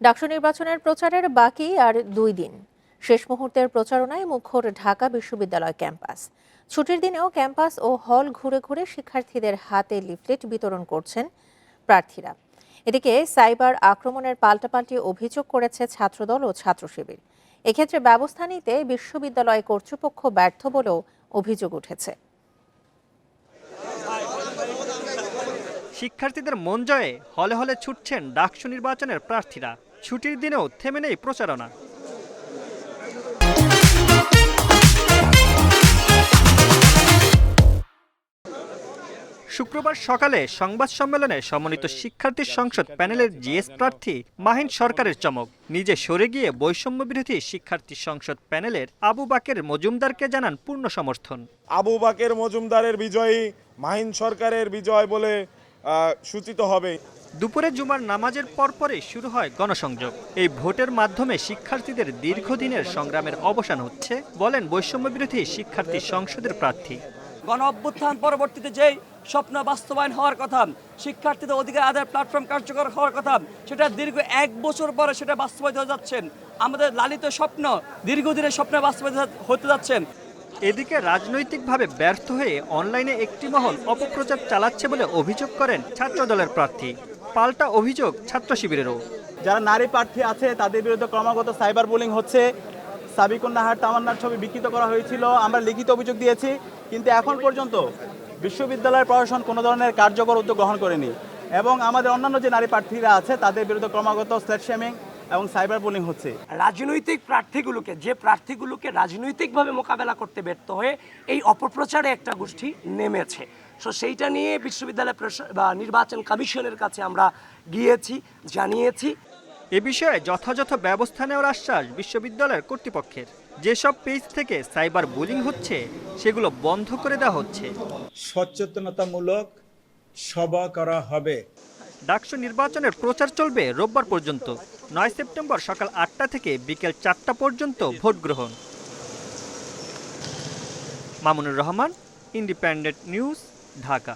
ডাকসু নির্বাচনের প্রচারের বাকি আর দুই দিন। শেষ মুহূর্তের প্রচারণায় মুখর ঢাকা বিশ্ববিদ্যালয় ক্যাম্পাস। ছুটির দিনেও ক্যাম্পাস ও হল ঘুরে ঘুরে শিক্ষার্থীদের হাতে লিফলেট বিতরণ করছেন প্রার্থীরা। এদিকে সাইবার আক্রমণের পাল্টাপাল্টি অভিযোগ করেছে ছাত্রদল ও ছাত্র শিবির এক্ষেত্রে ব্যবস্থা নিতে বিশ্ববিদ্যালয় কর্তৃপক্ষ ব্যর্থ বলেও অভিযোগ উঠেছে। শিক্ষার্থীদের মন জয়ে হলে হলে ছুটছেন ডাকসু নির্বাচনের প্রার্থীরা। ছুটির দিনেও থেমে নেই প্রচারণা। শুক্রবার সকালে সংবাদ সম্মেলনে সমন্বিত শিক্ষার্থী সংসদ প্যানেলের জিএস প্রার্থী মাহিন সরকারের চমক। নিজে সরে গিয়ে বৈষম্য বিরোধী শিক্ষার্থী সংসদ প্যানেলের আবু বাকের মজুমদারকে জানান পূর্ণ সমর্থন। আবু বাকের মজুমদারের বিজয়ী, মাহিন সরকারের বিজয় বলে সূচিত হবে। দুপুরে জুমার নামাজের পরপরই শুরু হয় গণসংযোগ। এই ভোটের মাধ্যমে শিক্ষার্থীদের দীর্ঘদিনের সংগ্রামের অবসান হচ্ছে বলেন বৈষম্য বিরোধী শিক্ষার্থী সংসদের প্রার্থী। গণ অভ্যুত্থান পরবর্তীতে যেই স্বপ্ন বাস্তবায়ন হওয়ার কথা শিক্ষার্থীদের অধিকার আদায় প্ল্যাটফর্ম কার্যকর হওয়ার কথা সেটা দীর্ঘ এক বছর পরে সেটা বাস্তবায়িত হয়ে যাচ্ছেন আমাদের লালিত স্বপ্ন দীর্ঘদিনের স্বপ্ন বাস্তবায়িত হতে যাচ্ছেন এদিকে রাজনৈতিকভাবে ব্যর্থ হয়ে অনলাইনে একটি মহল অপপ্রচার চালাচ্ছে বলে অভিযোগ করেন ছাত্র দলের প্রার্থী। পাল্টা অভিযোগ ছাত্র শিবিরেরও। যারা নারী প্রার্থী আছে, তাদের বিরুদ্ধে ক্রমাগত সাইবার বুলিং হচ্ছে। সাবিকুন্নাহার তামান্নার ছবি বিকৃত করা হয়েছিল। আমরা লিখিত অভিযোগ দিয়েছি, কিন্তু এখন পর্যন্ত বিশ্ববিদ্যালয়ের প্রশাসন কোনো ধরনের কার্যকর উদ্যোগ গ্রহণ করেনি। এবং আমাদের অন্যান্য যে নারী প্রার্থীরা আছে, তাদের বিরুদ্ধে ক্রমাগত স্লেট শেমিং এবং সাইবার বুলিং হচ্ছে। রাজনৈতিক প্রার্থীগুলোকে যে প্রার্থীগুলোকে রাজনৈতিকভাবে মোকাবেলা করতে ব্যর্থ হয়ে এই অপপ্রচারে একটা গোষ্ঠী নেমেছে। সো সেইটা নিয়ে বিশ্ববিদ্যালয় বা নির্বাচন কমিশনের কাছে আমরা গিয়েছি জানিয়েছি। এ বিষয়ে যথাযথ ব্যবস্থা নেওয়ার আশ্বাস বিশ্ববিদ্যালয়ের কর্তৃপক্ষের। যেসব পেজ থেকে সাইবার বুলিং হচ্ছে সেগুলো বন্ধ করে দেওয়া হচ্ছে। সচেতনতামূলক সভা করা হবে। ডাকসু নির্বাচনের প্রচার চলবে রোববার পর্যন্ত। নয় সেপ্টেম্বর সকাল আটটা থেকে বিকেল চারটা পর্যন্ত ভোট গ্রহণ। Mamunur Rahman independent news Dhaka.